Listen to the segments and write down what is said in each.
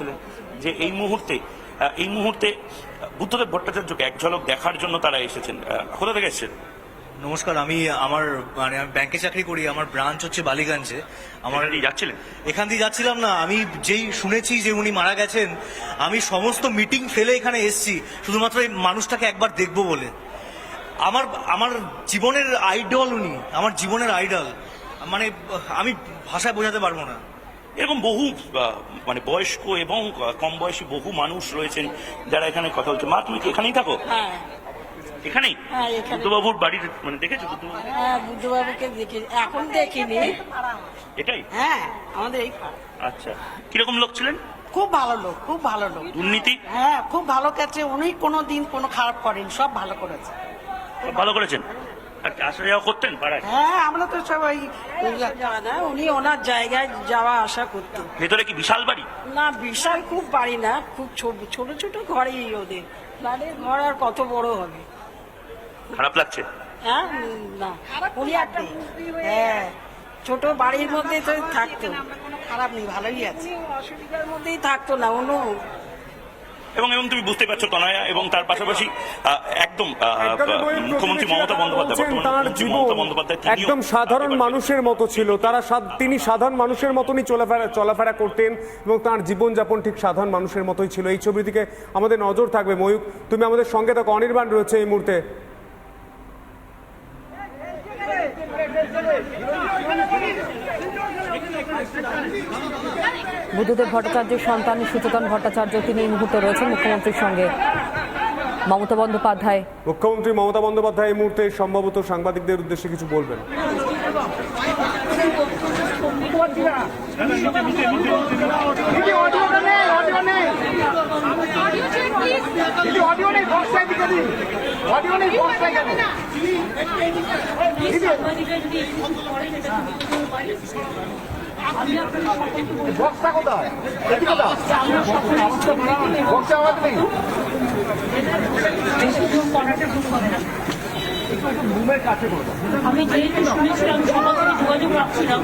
বলেছিলেন যে এই মুহূর্তে এই মুহূর্তে বুদ্ধদেব ভট্টাচার্যকে এক ঝলক দেখার জন্য তারা এসেছেন। কোথা থেকে এসেছেন? নমস্কার আমি আমার মানে আমি ব্যাংকে চাকরি করি আমার ব্রাঞ্চ হচ্ছে বালিগঞ্জে। আমার যাচ্ছিলেন? এখান দিয়ে যাচ্ছিলাম না আমি যেই শুনেছি যে উনি মারা গেছেন আমি সমস্ত মিটিং ফেলে এখানে এসেছি শুধুমাত্র এই মানুষটাকে একবার দেখব বলে। আমার আমার জীবনের আইডল উনি আমার জীবনের আইডল। মানে আমি ভাষায় বোঝাতে পারব না। এরকম বহু মানে বয়স্ক এবং কম বয়সী বহু মানুষ রয়েছেন যারা এখানে কথা বলছে মা তুমি কি এখানেই থাকো? হ্যাঁ। এখানেই? হ্যাঁ, বুদ্ধবাবুর বাড়ির মানে দেখেছ হ্যাঁ বুদ্ধবাবুকে দেখি এখন দেখিনি। এটাই? হ্যাঁ আমাদের এই আচ্ছা। কীরকম লোক ছিলেন? খুব ভালো লোক খুব ভালো লোক। দুর্নীতি? হ্যাঁ খুব ভালো কাছে উনি কোনো দিন কোনো খারাপ করেন সব ভালো করেছে। ভালো করেছেন? আসা যাওয়া করতেন পাড়ায়। হ্যাঁ আমরা তো সবাই না উনি ওনার জায়গায় যাওয়া আসা করতেন। ভেতরে কি বিশাল বাড়ি? না বিশাল খুব বাড়ি না খুব ছোট ছোট ছোট ঘরেই ওদের। ফ্ল্যাটের ঘর আর কত বড় হবে? খারাপ লাগছে? হ্যাঁ না উনি একটা হ্যাঁ ছোট বাড়ির মধ্যে তো থাকতো। খারাপ নেই ভালোই আছে। অসুবিধার মধ্যেই থাকতো না অন্য এবং এবং তুমি বুঝতে পারছ তনয়া এবং তার পাশাপাশি একদম মুখ্যমন্ত্রী মমতা বন্দ্যোপাধ্যায় তার জীবন একদম সাধারণ মানুষের মতো ছিল। তারা তিনি সাধারণ মানুষের মতনই চলাফেরা চলাফেরা করতেন এবং তার জীবনযাপন ঠিক সাধারণ মানুষের মতোই ছিল। এই ছবির দিকে আমাদের নজর থাকবে। ময়ূক তুমি আমাদের সঙ্গে থাকো। অনির্বাণ রয়েছে এই মুহূর্তে। বুদ্ধদেব ভট্টাচার্যের সন্তান সুচেতন ভট্টাচার্য তিনি এই মুহূর্তে রয়েছেন মুখ্যমন্ত্রীর সঙ্গে মমতা বন্দ্যোপাধ্যায় মুখ্যমন্ত্রী মমতা বন্দ্যোপাধ্যায় এই মুহূর্তে সম্ভবত সাংবাদিকদের উদ্দেশ্যে কিছু বলবেন অডিও কোথায়? আমি যেহেতু শুনেছিলাম সবার সাথে যোগাযোগ রাখছিলাম,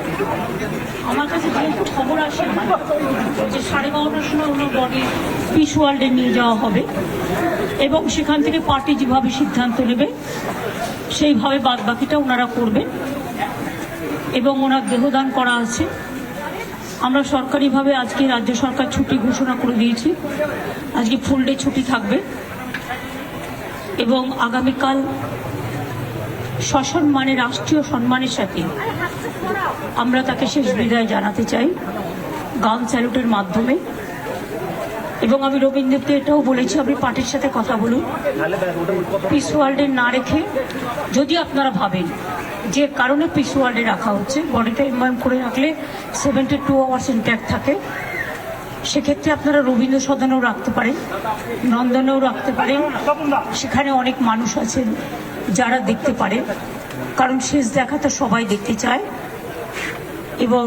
আমার কাছে যেহেতু খবর আসে যে সাড়ে বারোটার সময় ওনার বডি পিস ওয়ার্ল্ডে নিয়ে যাওয়া হবে এবং সেখান থেকে পার্টি যেভাবে সিদ্ধান্ত নেবে, সেইভাবে বাদ বাকিটা ওনারা করবেন এবং ওনার দেহদান করা আছে। আমরা সরকারিভাবে আজকে রাজ্য সরকার ছুটি ঘোষণা করে দিয়েছি। আজকে ফুল ডে ছুটি থাকবে। এবং আগামীকাল সসম্মানে, রাষ্ট্রীয় সম্মানের সাথে আমরা তাকে শেষ বিদায় জানাতে চাই। গান স্যালুটের মাধ্যমে। এবং আমি রবীন্দ্রকে এটাও বলেছি, আপনি পার্টির সাথে কথা বলুন। পিস ওয়ার্ল্ডে না রেখে, যদি আপনারা ভাবেন যে কারণে পিস ওয়ার্ল্ডে রাখা হচ্ছে বডিটা ইনভার্ম করে রাখলে সেভেন্টি টু আওয়ার্স ইন্ট্যাক্ট থাকে, সেক্ষেত্রে আপনারা রবীন্দ্র সদনেও রাখতে পারেন, নন্দনেও রাখতে পারেন। সেখানে অনেক মানুষ আছেন যারা দেখতে পারে, কারণ শেষ দেখা তো সবাই দেখতে চায়। এবং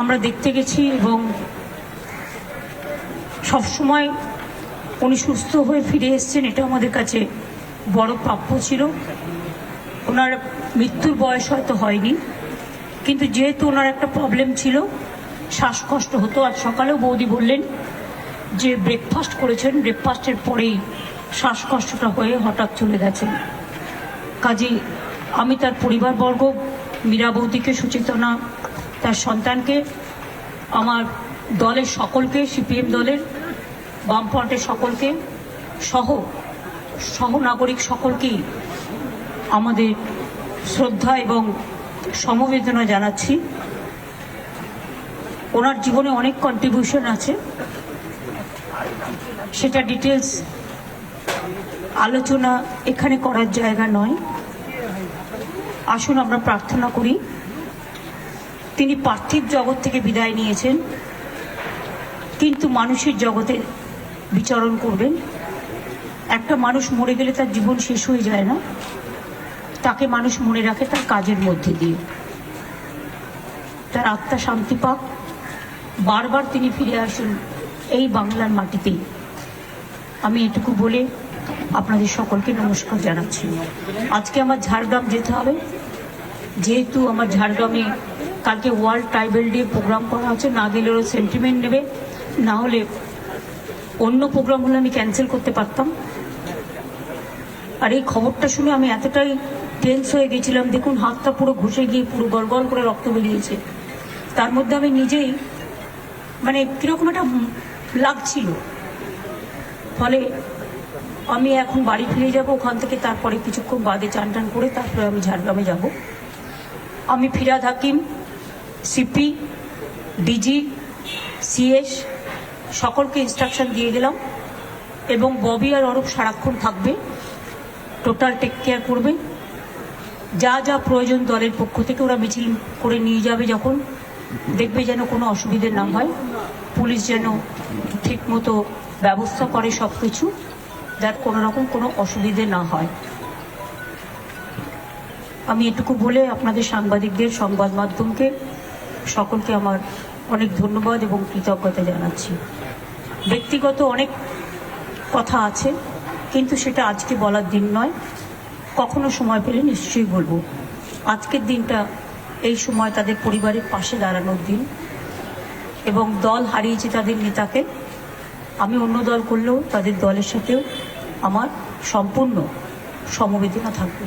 আমরা দেখতে গেছি এবং সবসময় উনি সুস্থ হয়ে ফিরে এসেছেন, এটা আমাদের কাছে বড় প্রাপ্য ছিল। ওনার মৃত্যুর বয়স হয়তো হয়নি, কিন্তু যেহেতু ওনার একটা প্রবলেম ছিল, শ্বাসকষ্ট হতো। আজ সকালেও বৌদি বললেন যে ব্রেকফাস্ট করেছেন ব্রেকফাস্টের পরেই শ্বাসকষ্টটা হয়ে হঠাৎ চলে গেছেন কাজী আমি তার পরিবারবর্গ, মীরা বৌদিকে সুচেতনা তার সন্তানকে, আমার দলের সকলকে, সিপিএম দলের বামফ্রন্টের সকলকে সহ সহনাগরিক সকলকেই আমাদের শ্রদ্ধা এবং সমবেদনা জানাচ্ছি। ওনার জীবনে অনেক কন্ট্রিবিউশন আছে। সেটা ডিটেলস আলোচনা এখানে করার জায়গা নয়। আসুন আমরা প্রার্থনা করি। তিনি পার্থিব জগৎ থেকে বিদায় নিয়েছেন। কিন্তু মানুষের জগতে বিচরণ করবেন। একটা মানুষ মরে গেলে তার জীবন শেষ হয়ে যায় না। তাকে মানুষ মনে রাখে তার কাজের মধ্যে দিয়ে। তার আত্মা শান্তি পাক। বারবার তিনি ফিরে আসুন এই বাংলার মাটিতেই আমি এটুকু বলে আপনাদের সকলকে নমস্কার জানাচ্ছি। আজকে আমার ঝাড়গ্রাম যেতে হবে। যেহেতু আমার ঝাড়গ্রামে কালকে ওয়ার্ল্ড ট্রাইবেল ডে প্রোগ্রাম করা হচ্ছে। না গেলে ওরা সেন্টিমেন্ট নেবে, না হলে অন্য প্রোগ্রাম হলে আমি ক্যান্সেল করতে পারতাম। আর এই খবরটা শুনে আমি এতটাই টেন্স হয়ে গেছিলাম। দেখুন, হাতটা পুরো ঘষে গিয়ে পুরো গলগল করে রক্ত বেরিয়েছে। তার মধ্যে আমি নিজেই মানে কীরকম একটা লাগছিল। ফলে আমি এখন বাড়ি ফিরে যাব ওখান থেকে, তারপরে কিছুক্ষণ বাদে চান টান করে তারপরে আমি ঝাড়গ্রামে যাব। আমি Firhad Hakim CP DG CS সকলকে ইনস্ট্রাকশন দিয়ে গেলাম এবং ববি আর অরূপ সারাক্ষণ থাকবে। টোটাল টেক কেয়ার করবে। যা যা প্রয়োজন দলের পক্ষ থেকে ওরা মিছিল করে নিয়ে যাবে যখন। দেখবে যেন কোনো অসুবিধে না হয়। পুলিশ যেন ঠিক মতো ব্যবস্থা করে সব কিছু যার কোনো রকম কোনো অসুবিধে না হয়। আমি এটুকু বলে আপনাদের সাংবাদিকদের সংবাদ মাধ্যমকে সকলকে আমার অনেক ধন্যবাদ এবং কৃতজ্ঞতা জানাচ্ছি। ব্যক্তিগত অনেক কথা আছে, কিন্তু সেটা আজকে বলার দিন নয়। কখনো সময় পেলে নিশ্চয়ই বলব। আজকের দিনটা এই সময় তাদের পরিবারের পাশে দাঁড়ানোর দিন এবং দল হারিয়েছে তাদের নেতাকে। আমি অন্য দল করলেও তাদের দলের সাথেও আমার সম্পূর্ণ সমবেদনা থাকবে।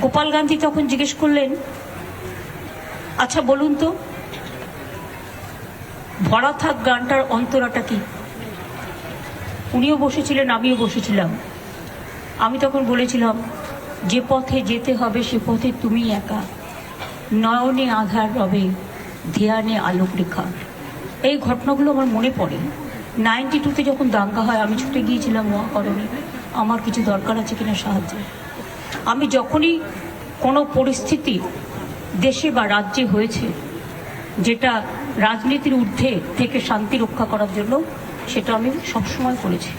গোপাল গান্ধী তখন জিজ্ঞেস করলেন আচ্ছা বলুন তো, ভরা থাক গানটার অন্তরাটা কি? উনিও বসেছিলেন, আমিও বসেছিলাম। আমি তখন বলেছিলাম, যে পথে যেতে হবে, সে পথে তুমি একা। নয়নে আধার রবে, ধ্যানে আলোক রেখা এই ঘটনাগুলো আমার মনে পড়ে। নাইনটি টুতে যখন দাঙ্গা হয়, আমি ছুটে গিয়েছিলাম মহাকরণে। আমার কিছু দরকার আছে কিনা সাহায্য আমি যখনই কোনো পরিস্থিতি দেশে বা রাজ্যে হয়েছে, যেটা রাজনীতির ঊর্ধ্বে থেকে শান্তি রক্ষা করার জন্য, সেটা আমি সবসময় করেছি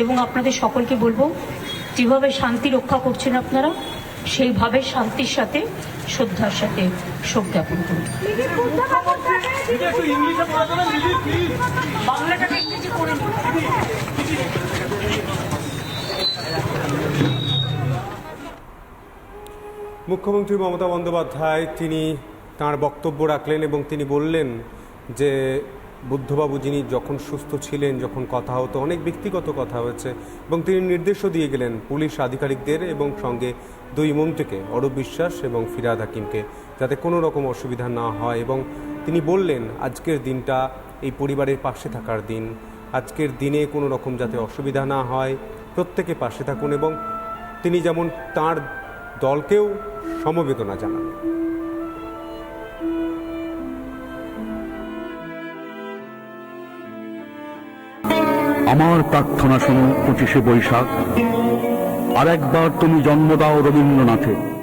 এবং আপনাদের সকলকে বলব, যেভাবে শান্তি রক্ষা করছেন আপনারা, সেইভাবে শান্তির সাথে, শ্রদ্ধার সাথে শোক জ্ঞাপন করুন। মুখ্যমন্ত্রী মমতা বন্দ্যোপাধ্যায় তিনি তার বক্তব্য রাখলেন এবং তিনি বললেন যে বুদ্ধবাবু যিনি যখন সুস্থ ছিলেন, যখন কথা হতো, অনেক ব্যক্তিগত কথা হয়েছে এবং তিনি নির্দেশও দিয়ে গেলেন পুলিশ আধিকারিকদের এবং সঙ্গে দুই মন্ত্রীকে, অরূপ বিশ্বাস এবং ফিরাদ হাকিমকে, যাতে কোনো রকম অসুবিধা না হয় এবং তিনি বললেন, আজকের দিনটা এই পরিবারের পাশে থাকার দিন। আজকের দিনে কোনো রকম যাতে অসুবিধা না হয়, প্রত্যেকে পাশে থাকুন এবং তিনি যেমন তার দলকেও সমবেদনা জানান। আমার প্রার্থনা শোনো পঁচিশে বৈশাখ। আর একবার তুমি জন্ম দাও রবীন্দ্রনাথের